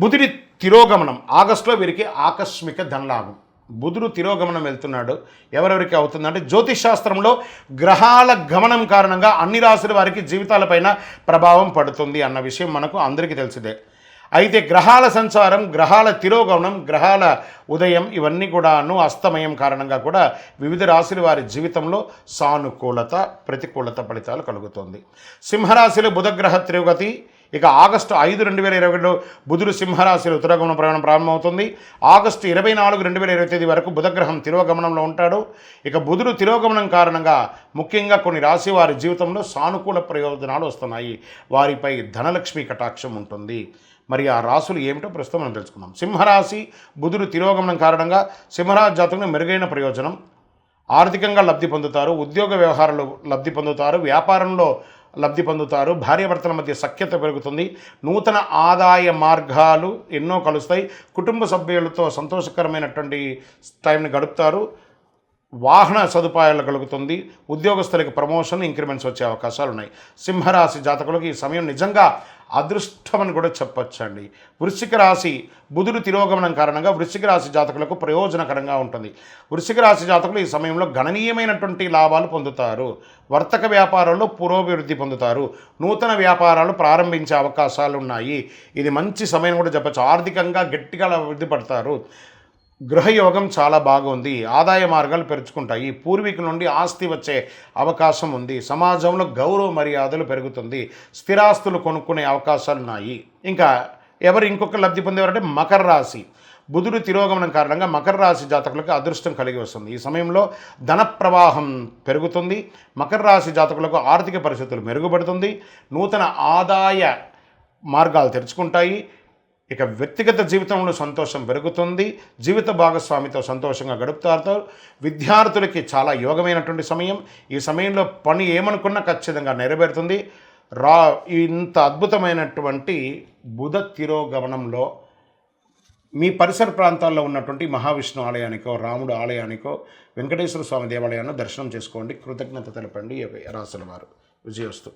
బుధుడి తిరోగమనం ఆగస్టులో వీరికి ఆకస్మిక ధనలాభం. బుధుడు తిరోగమనం వెళ్తున్నాడు. ఎవరెవరికి అవుతుందంటే జ్యోతిష్ శాస్త్రంలో గ్రహాల గమనం కారణంగా అన్ని రాశుల వారికి జీవితాలపైన ప్రభావం పడుతుంది అన్న విషయం మనకు అందరికీ తెలిసిదే. అయితే గ్రహాల సంచారం గ్రహాల తిరోగమనం గ్రహాల ఉదయం ఇవన్నీ కూడాను అస్తమయం కారణంగా కూడా వివిధ రాశుల వారి జీవితంలో సానుకూలత ప్రతికూలత ఫలితాలు కలుగుతుంది. సింహరాశిలో బుధగ్రహ తిరోగతి ఇక ఆగస్టు ఐదు రెండు వేల ఇరవై రెండు బుధుడు సింహరాశిలో ఉత్తరగమన ప్రయాణం ప్రారంభమవుతుంది. ఆగస్టు ఇరవై నాలుగు రెండు వేల ఇరవై తేదీ వరకు బుధగ్రహం తిరోగమనంలో ఉంటాడు. ఇక బుధుడు తిరోగమనం కారణంగా ముఖ్యంగా కొన్ని రాశి వారి జీవితంలో సానుకూల ప్రయోజనాలు వస్తున్నాయి. వారిపై ధనలక్ష్మి కటాక్షం ఉంటుంది. మరి ఆ రాశులు ఏమిటో ప్రస్తుతం మనం తెలుసుకుందాం. సింహరాశి బుధుడు తిరోగమనం కారణంగా సింహరాశి జాతకులకు మెరుగైన ప్రయోజనం. ఆర్థికంగా లబ్ధి పొందుతారు. ఉద్యోగ వ్యవహారాలు లబ్ధి పొందుతారు. వ్యాపారంలో లబ్ధి పొందుతారు. భార్యాభర్తల మధ్య సఖ్యత పెరుగుతుంది. నూతన ఆదాయ మార్గాలు ఎన్నో కలుస్తాయి. కుటుంబ సభ్యులతో సంతోషకరమైనటువంటి టైంని గడుపుతారు. వాహన సదుపాయాలు కలుగుతుంది. ఉద్యోగస్తులకి ప్రమోషన్ ఇంక్రిమెంట్స్ వచ్చే అవకాశాలు ఉన్నాయి సింహరాశి జాతకులకు ఈ సమయం నిజంగా అదృష్టమని కూడా చెప్పొచ్చండి. వృశ్చిక రాశి బుధుడు తిరోగమనం కారణంగా వృశ్చిక రాశి జాతకులకు ప్రయోజనకరంగా ఉంటుంది. వృశ్చిక రాశి జాతకులు ఈ సమయంలో గణనీయమైనటువంటి లాభాలు పొందుతారు. వర్తక వ్యాపారంలో పురోభివృద్ధి పొందుతారు. నూతన వ్యాపారాలు ప్రారంభించే అవకాశాలు ఉన్నాయి ఇది మంచి సమయం కూడా చెప్పచ్చు. ఆర్థికంగా గట్టిగా అభివృద్ధి పడతారు. గృహయోగం చాలా బాగుంది. ఆదాయ మార్గాలు పెరుచుకుంటాయి పూర్వీకుల నుండి ఆస్తి వచ్చే అవకాశం ఉంది. సమాజంలో గౌరవ మర్యాదలు పెరుగుతుంది. స్థిరాస్తులు కొనుక్కునే అవకాశాలు ఉన్నాయి. ఇంకా ఎవరు ఇంకొక లబ్ధి పొందేవారంటే మకర రాశి. బుధుడు తిరోగమనం కారణంగా మకర రాశి జాతకులకు అదృష్టం కలిగి వస్తుంది. ఈ సమయంలో ధన ప్రవాహం పెరుగుతుంది. మకర రాశి జాతకులకు ఆర్థిక పరిస్థితులు మెరుగుపడుతుంది. నూతన ఆదాయ మార్గాలు తెరుచుకుంటాయి. ఇక వ్యక్తిగత జీవితంలో సంతోషం పెరుగుతుంది. జీవిత భాగస్వామితో సంతోషంగా గడుపుతారు. విద్యార్థులకి చాలా యోగమైనటువంటి సమయం. ఈ సమయంలో పని ఏమనుకున్నా ఖచ్చితంగా నెరవేరుతుంది. రా ఇంత అద్భుతమైనటువంటి బుధ తిరోగమనంలో మీ పరిసర ప్రాంతాల్లో ఉన్నటువంటి మహావిష్ణు ఆలయానికో రాముడు ఆలయానికో వెంకటేశ్వర స్వామి దేవాలయాన్ని దర్శనం చేసుకోండి. కృతజ్ఞత తెలపండి. రాసిన వారు విజయోస్తు